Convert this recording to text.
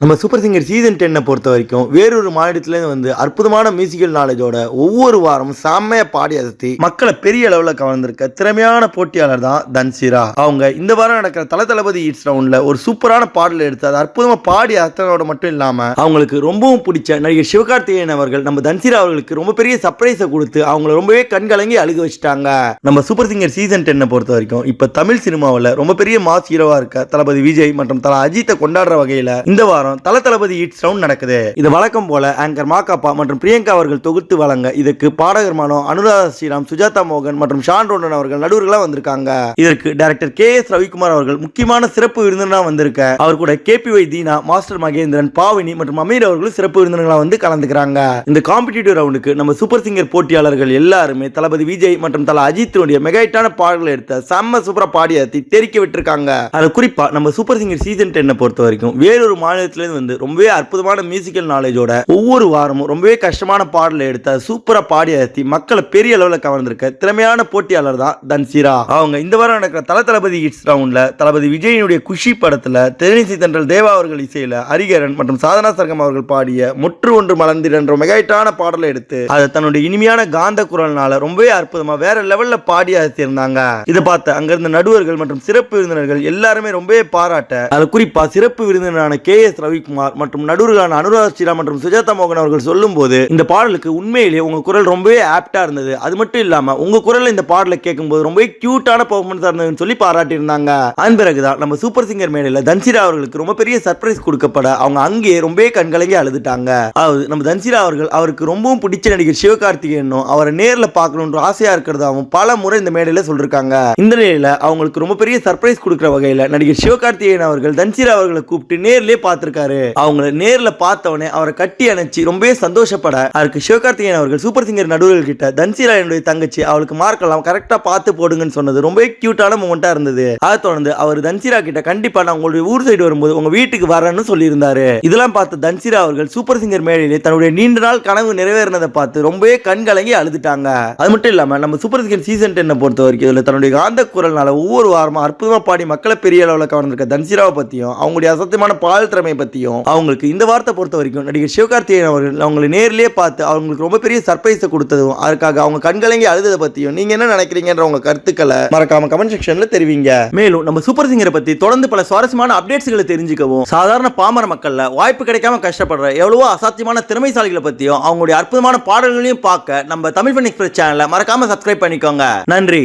நம்ம super singer season டென்னை பொறுத்த வரைக்கும் வேறொரு மாநிலத்திலேருந்து வந்து அற்புதமான மியூசிக்கல் நாலேஜோட ஒவ்வொரு வாரமும் செம்மையா பாடி அசத்தி மக்களை பெரிய அளவில் கவர்ந்திருக்க திறமையான போட்டியாளர் தான் தன்சிரா. அவங்க இந்த வாரம் நடக்கிற தல தளபதி ஈட்ஸ் ரவுண்டில் ஒரு சூப்பரான பாடல் எடுத்து அதை அற்புதமாக பாடி அசத்தனோட மட்டும் இல்லாமல் அவங்களுக்கு ரொம்பவும் பிடிச்ச நடிகர் சிவகார்த்திகேயன் அவர்கள் நம்ம தன்சிரா அவர்களுக்கு ரொம்ப பெரிய சர்ப்ரைஸை கொடுத்து அவங்கள ரொம்பவே கண்கலங்கி அழுக வச்சுட்டாங்க. நம்ம சூப்பர் சிங்கர் சீசன் டென்னை பொறுத்த வரைக்கும் இப்போ தமிழ் சினிமாவில் ரொம்ப பெரிய மாஸ் ஹீரோவாக இருக்க தளபதி விஜய் மற்றும் தல அஜித்தை கொண்டாடுற வகையில் இந்த வாரம் தல தளபதி ஈட்ஸ் ரவுண்ட் நடக்குது. இது வழக்கம் போல ஆங்கர் மாக்காப்பா மற்றும் பிரியங்கா அவர்கள் தொகுத்து வழங்க இதுக்கு பாடகர் மனோ அனுராதா ஸ்ரீராம் சுஜாதா மோகன் மற்றும் ஷான் ரோண்டன் அவர்கள் நடுவர்களா வந்திருக்காங்க. இதற்கு டைரக்டர் கே எஸ் ரவிக்குமார் அவர்கள் முக்கியமான சிறப்பு விருந்தினரா வந்திருக்க. அவர் கூட K P Y Dheena master Mahendran Pavani மற்றும் அமீர் அவர்களும் சிறப்பு விருந்தினர்களா வந்து கலந்துக்கிறாங்க. இந்த காம்படிட்டிவ் ரவுண்டுக்கு நம்ம சூப்பர் சிங்கர் போட்டியாளர்கள் எல்லாருமே தளபதி விஜய் மற்றும் தல அஜித்தினுடைய மெகாயிட்டான பாடல்களை எடுத்த செம்ம சூப்பரா பாடி தெரிக்க விட்டுருக்காங்க. அது குறிப்பா நம்ம சூப்பர் சிங்கர் சீசன் டென்னை பொறுத்த வரைக்கும் வேறொரு மாநிலத்தில் வயசுலேருந்து வந்து ரொம்பவே அற்புதமான மியூசிக்கல் நாலேஜோட ஒவ்வொரு வாரமும் ரொம்பவே கஷ்டமான பாடலை எடுத்த சூப்பராக பாடி அத்தி மக்களை பெரிய அளவில் கவர்ந்திருக்க திறமையான போட்டியாளர் தான் தன்சிரா. அவங்க இந்த வாரம் நடக்கிற தல தளபதி ஹிட்ஸ் ரவுண்டில் தளபதி விஜயனுடைய குஷி படத்தில் தென்னிசை தென்றல் தேவா அவர்கள் இசையில் ஹரிகரன் மற்றும் சாதனா சர்கம் அவர்கள் பாடிய முற்று ஒன்று மலர்ந்திரன்ற மெகாயிட்டான பாடலை எடுத்து அதை தன்னுடைய இனிமையான காந்த குரல்னால ரொம்பவே அற்புதமா வேற லெவலில் பாடி அசத்தியிருந்தாங்க இதை பார்த்து அங்கிருந்த நடுவர்கள் மற்றும் சிறப்பு விருந்தினர்கள் எல்லாருமே ரொம்பவே பாராட்ட அது குறிப்பா சிறப்பு விருந்தினரான கே எஸ் ரவிக்குமார் மற்றும் நடுவர்களான அனுராக் ஸ்ரீராம் மற்றும் சுஜாதா மோகன் அவர்கள் சொல்லும்போது இந்த பாடலுக்கு உண்மையிலேயே உங்க குரல் ரொம்பவே ஆப்டா இருந்தது. அது மட்டும் இல்லாம உங்க குரல் இந்த பாடலை கேட்கும்போது ரொம்பவே கியூட்டான பெர்ஃபார்மன்ஸ் இருந்ததுன்னு சொல்லி பாராட்டியிருந்தாங்க. அதன் பிறகுதான் நம்ம சூப்பர் சிங்கர் மேடையில் தன்சிரா அவர்களுக்கு ரொம்ப பெரிய சர்ப்ரைஸ் கொடுக்கப்பட அவங்க அங்கேயே ரொம்பவே கண்கலங்கி அழுதுட்டாங்க. அதாவது நம்ம தன்சிரா அவர்கள் அவருக்கு ரொம்பவும் பிடிச்ச நடிகர் சிவகார்த்திகேயனும் அவரை நேரில் பார்க்கணுன்ற ஆசையா இருக்கிறதாவும் பல முறை இந்த மேடையில சொல்லிருக்காங்க. இந்த நிலையில அவங்களுக்கு ரொம்ப பெரிய சர்ப்ரைஸ் கொடுக்குற வகையில நடிகர் சிவகார்த்திகேயன் அவர்கள் தன்சிரா அவர்களை கூப்பிட்டு நேர்லயே இருக்காரு அவங்கள நேர்ல பார்த்தவனே அவரை கட்டி அணைச்சு ரொம்பவே சந்தோஷப்பட அதுக்கு சிவகார்த்திகேயன் அவர்கள் சூப்பர் சிங்கர் நடுவர்கள் கிட்ட தன்சிரா என்னுடைய தங்கச்சி அவளுக்கு மார்க் எல்லாம் கரெக்டா பார்த்து போடுங்கன்னு சொன்னது ரொம்பவே கியூட்டான மூமெண்டா இருந்தது. அதை தொடர்ந்து அவர் தன்சிரா கிட்ட கண்டிப்பா நான் உங்களுடைய ஊர் சைடு வரும்போது உங்க வீட்டுக்கு வரேன்னு சொல்லியிருந்தாரு. இதெல்லாம் பார்த்து தன்சிரா அவர்கள் சூப்பர் சிங்கர் மேடையிலே தன்னுடைய நீண்ட நாள் கனவு நிறைவேறினதை பார்த்து ரொம்பவே கண்கலங்கி அழுதுட்டாங்க. அது மட்டும் இல்லாம நம்ம சூப்பர் சிங்கர் சீசன் டென்னை பொறுத்த வரைக்கும் இதுல தன்னுடைய காந்த குரல்னால ஒவ்வொரு வாரமும் அற்புதமா பாடி மக்களை பெரிய அளவில் கவர்ந்திருக்க தன்சிராவை பத்தியும் அவங்களுடைய அசத்தியமான பால் திறமை பத்தியும் அவங்களுக்கு இந்த வார்த்தை பொறுத்த வரைக்கும் நடிகர் சிவகார்த்திகேயன் அவர்கள் அவங்களை நேர்லயே பார்த்து அவங்களுக்கு ரொம்ப பெரிய சர்ப்ரைஸை கொடுத்ததும் அதுக்காக அவங்க கண்கலங்கி அழுததை பத்தியும் நீங்க என்ன நினைக்கிறீங்கன்ற உங்க கருத்துக்களை மறக்காம கமெண்ட் செக்ஷன்ல தெரிவிங்க. மேலும் நம்ம சூப்பர் சிங்கரை பத்தி தொடர்ந்து பல சுவாரஸ்யமான அப்டேட்ஸ்களை தெரிஞ்சுக்கவும் சாதாரண பாமர மக்கள்ல வாய்ப்பு கிடைக்காம கஷ்டப்படுற எவ்வளவோ அசாத்தியமான திறமைசாலிகளை பத்தியும் அவங்களுடைய அற்புதமான பாடல்களையும் பார்க்க நம்ம தமிழ் ஃபன் எக்ஸ்பிரஸ் சேனலை மறக்காம சப்ஸ்கிரைப் பண்ணிக்கோங்க. நன்றி.